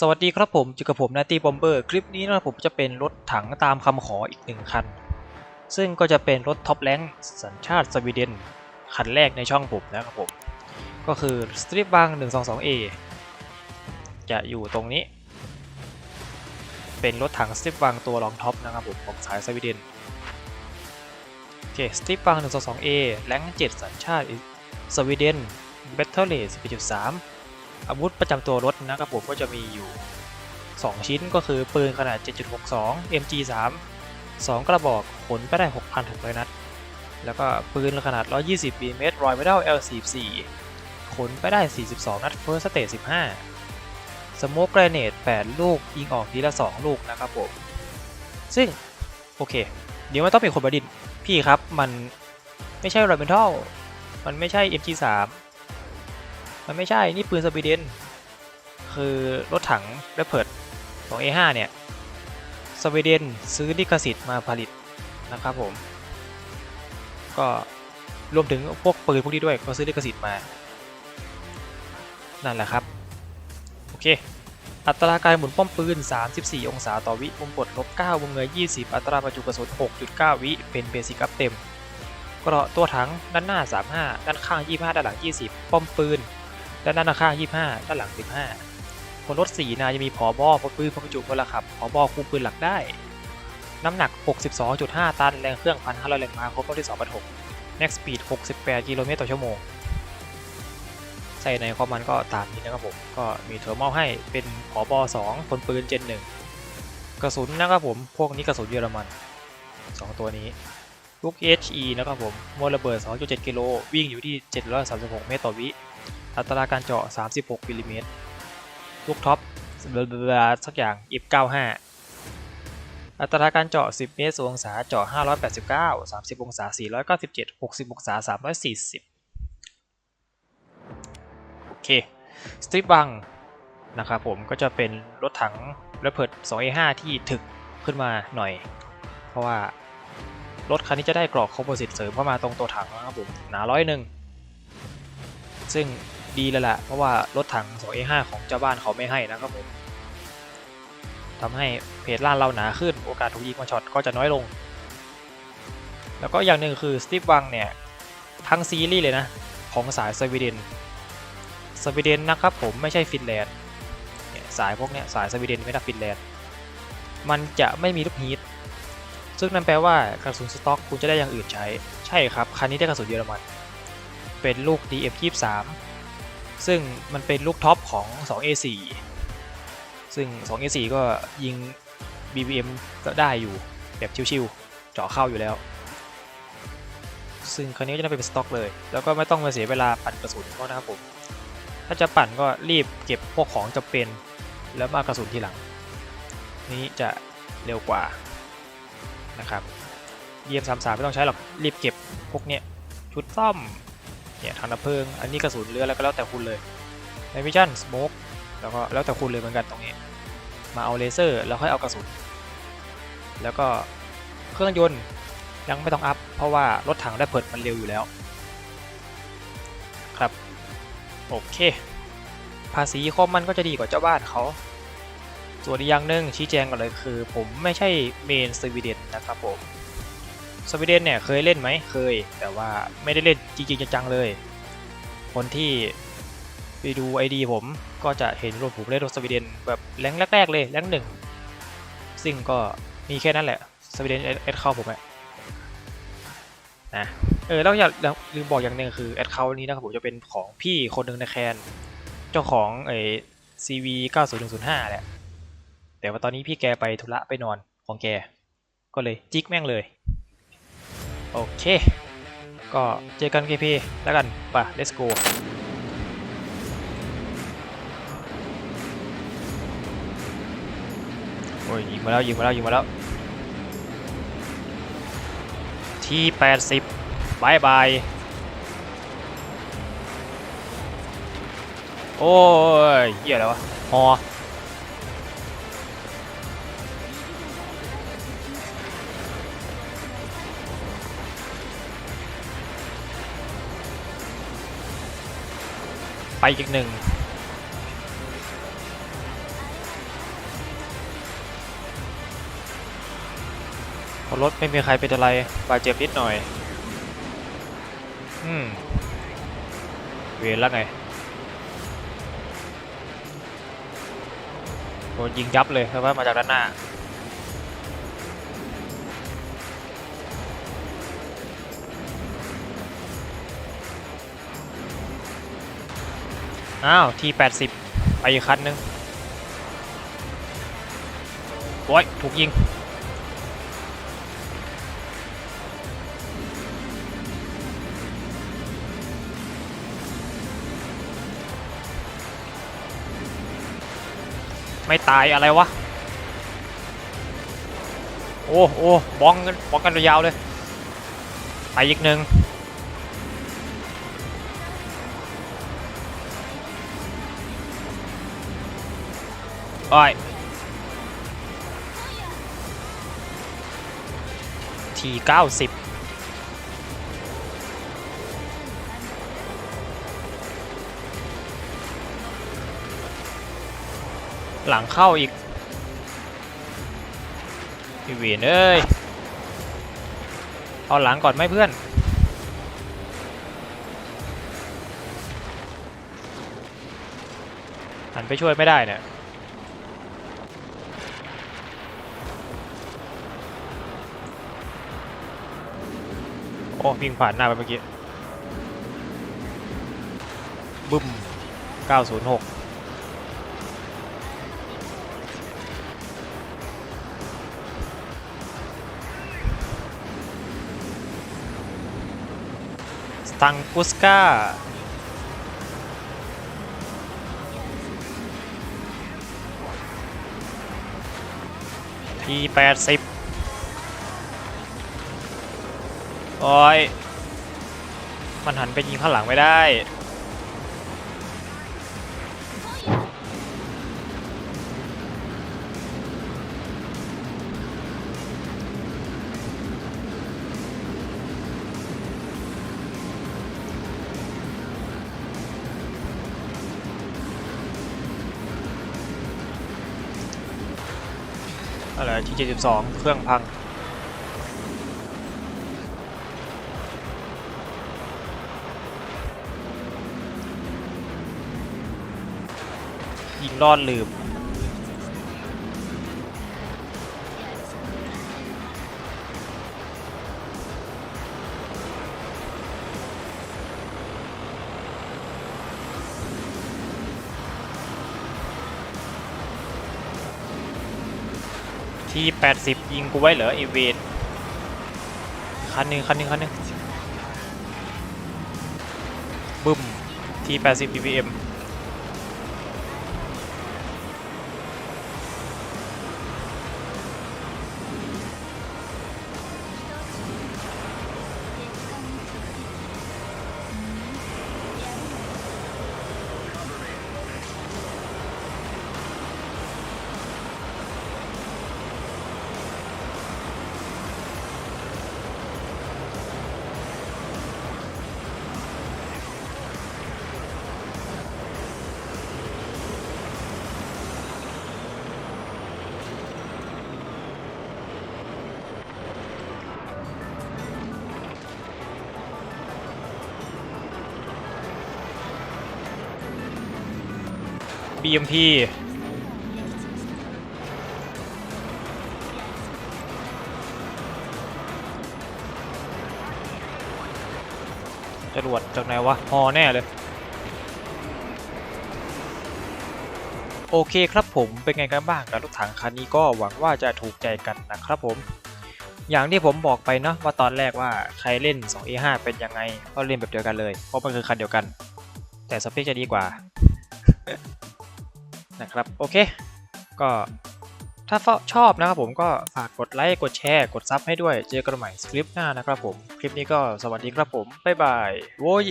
สวัสดีครับผมอยู่กับผมนาตีบอมเบอร์คลิปนี้นะครับผมจะเป็นรถถังตามคำขออีกหนึ่งคัน ซึ่งก็จะเป็นรถท็อปแรงสัญชาติสวีเดน คันแรกในช่องผมนะครับผม ก็คือ s t r i p b a n 122A จะอยู่ตรงนี้ เป็นรถถัง s t r i p b a n ตัวรองท็อปนะครับผมของสายสวีเดนโอเค s t r i p b a n 122A แรง7สัญชาติสวีเดน Battle Rate 11.3 อาวุธประจำตัวรถนะครับผมก็จะมีอยู่ 2 ชิ้นก็คือปืนขนาด 7.62 MG3 2 กระบอกขนไปได้ 6,600 นัด แล้วก็ปืนขนาด 120มิลลิเมตรรอยไม่ได้ L44 ขนไปได้ 42 นัด First Stage 15 สโมกแกรเนต8 ลูก ยิงออกทีละ 2 ลูกนะครับผม ซึ่ง โอเค เดี๋ยวมันต้องเป็นคนประดิษฐ์พี่ครับ มันไม่ใช่ r o เ m นทัลมันไม่ใช่ MG3 มันไม่ใช่ นี่ปืนสวีเดน คือรถถังแรปเพิร์ดของ A5 เนี่ย สวีเดนซื้อลิขสิทธิ์มาผลิตนะครับผม ก็รวมถึงพวกปืนพวกนี้ด้วยก็ซื้อลิขสิทธิ์มา นั่นแหละครับ โอเค อัตราการหมุนป้อมปืน 34 องศาต่อวิมุมกดลบ9วงเงย20 อัตราประจุกระสุน 6.9 วิ เป็นเบสิกอัพเต็มเกราะตัวถังด้านหน้า 35 ด้านข้าง 25 ด้านหลัง 20 ป้อมปืน ด้านหน้าข้าง 25 ด้านหลัง 15 คนรถ4นายจะมีผอบอพกปืนพกกระจุพลขับผอบอคุมปืนหลักได้ น้ำหนัก 62.5 ตัน แรงเครื่อง 1,500 แรงม้าครบรอบที่2,600 Max Speed 68 กิโลเมตรต่อชั่วโมง ใส่ในคอมมันก็ตามนี้นะครับผม ก็มีเทอร์มอลให้เป็นผอบอ2คนปืนเจน1กระสุนนะครับผม พวกนี้กระสุนเยอรมัน 2 ตัวนี้ลูก HE นะครับผมมวลระเบิด 2.7 กิโล วิ่งอยู่ที่ 736 เมตรต่อวิ อัตราการเจาะ 36มิลลิเมตรลูกท็อปเบลาสักอย่าง F95 อัตราการเจาะ 10 เมตรองศาเจาะ 589 30 องศา 497 60 องศา 340 โอเค สตริปบังนะครับผมก็จะเป็นรถถังระเบิด 2A5 ที่ถึกขึ้นมาหน่อย เพราะว่ารถคันนี้จะได้กรอกคอมโพสิตเสริมเข้ามาตรงตัวถังนะครับผมหนาร้อยหนึ่งซึ่ง ดีแล้วแหละเพราะว่ารถถัง 2A5 ของเจ้าบ้านเขาไม่ให้นะครับผมทำให้เพจล่านเราหนาขึ้นโอกาสถูกยิงมาช็อตก็จะน้อยลง แล้วก็อย่างหนึ่งคือสตีฟวังเนี่ย ทั้งซีรีส์เลยนะ ของสายสวีเดนสวีเดนนะครับผมไม่ใช่ฟินแลนด์สายพวกเนี้ยสายสวีเดนไม่ใช่ฟินแลนด์มันจะไม่มีลูกฮีทซึ่งนั่นแปลว่ากระสุนสต็อกคุณจะได้อย่างอื่นใช้ ใช่ครับ คันนี้ได้กระสุนเยอรมัน เป็นลูก DF23 ซึ่งมันเป็นลูกท็อปของ 2A4 ซึ่ง 2A4 ก็ยิง BBM ก็ได้อยู่แบบชิวๆเจาะเข้าอยู่แล้ว ซึ่งคันนี้ก็จะเป็นสต็อกเลย แล้วก็ไม่ต้องมาเสียเวลาปั่นกระสุนก็นะครับผม ถ้าจะปั่นก็รีบเก็บพวกของจำเป็นแล้วมากระสุนทีหลัง นี้จะเร็วกว่านะครับ เยี่ยมสามสามไม่ต้องใช้หรอกรีบเก็บพวกเนี้ยชุดซ่อม เนี่ยถังดับเพลิง อันนี้กระสุนเรือแล้วก็แล้วแต่คุณเลยในวิชั่นสโมกแล้วก็แล้วแต่คุณเลยเหมือนกันตรงนี้ มาเอาเลเซอร์แล้วค่อยเอากระสุน แล้วก็เครื่องยนต์ยังไม่ต้องอัพ เพราะว่ารถถังได้เปิดมันเร็วอยู่แล้ว ครับ โอเค ภาษีคอมมันก็จะดีกว่าเจ้าบ้านเขา ส่วนอีกอย่างหนึ่งชี้แจงกันเลยคือ ผมไม่ใช่เมนสวีเดนนะครับผม สวีเดนเนี่ยเคยเล่นไหมเคย แต่ว่าไม่ได้เล่นจริงๆจังๆเลย คนที่ไปดู ID ผมก็จะเห็นรถผมเล่นรถสวีเดนแบบแรงแรกๆเลยแรงหนึ่งซึ่งก็มีแค่นั้นแหละสวีเดนแอดเข้าผมอะนะเออแล้วอย่าลืมบอกอย่างหนึ่งคือแอดเข้านี้นะครับผมจะเป็นของพี่คนหนึ่งในแคนเจ้าของไอ้ CV 90105แหละแต่ว่าตอนนี้พี่แกไปธุระไปนอนของแก ก็เลยจิกแม่งเลย โอเค ก็เจอกัน KP แล้วกันป่ะ let's go โอ้ยยิงมาแล้วยิงมาแล้วยิงมาแล้ว ที่ 80บายบาย โอ้ยเหี้ยอะไรวะฮอ ไปอีกหนึ่งรถไม่มีใครเป็นอะไรบาดเจ็บนิดหน่อย อืม เวรแล้วไงโดนยิงยับเลยเพราะว่ามาจากด้านหน้า อ้าวที80ไปอีกคันนึงโอ้ยถูกยิง ไม่ตายอะไรวะ โอ้โอ้บ้องกันบ้องกันยาวเลย ไปอีกหนึ่ง โอ้ยทีเก้าสิบหลังเข้าอีก พี่เวียนเอ้ย เอาหลังก่อนไหมเพื่อน หันไปช่วยไม่ได้เนี่ย อ้วิ่งผ่านหน้าไปเมื่อกี้บึ้ม 906สตังกุสกาทีแปดสิบ โอ้ยมันหันไปยิงข้างหลังไม่ได้ อะไรที่ 72 เครื่องพัง รอดลืม ที่ 80 ยิงกูไว้เหรอไอเวนคันหนึ่งคันหนึ่งคันหนึ่งบึ้มที่ 80 ppm BMP จรวดจากไหนวะ ฮอแน่เลย โอเคครับผมเป็นไงกันบ้างกับรถถังคันนี้ก็หวังว่าจะถูกใจกันนะครับผม อย่างที่ผมบอกไปเนาะว่าตอนแรกว่าใครเล่น 2A5 เป็นยังไง ก็เล่นแบบเดียวกันเลย เพราะมันคือคันเดียวกัน แต่สเปคจะดีกว่า นะครับโอเค ก็ถ้าชอบนะครับผมก็ฝากกดไลค์กดแชร์กดซับให้ด้วยเจอกันใหม่คลิปหน้านะครับผม คลิปนี้ก็สวัสดีครับผม บ๊ายบายโว้ย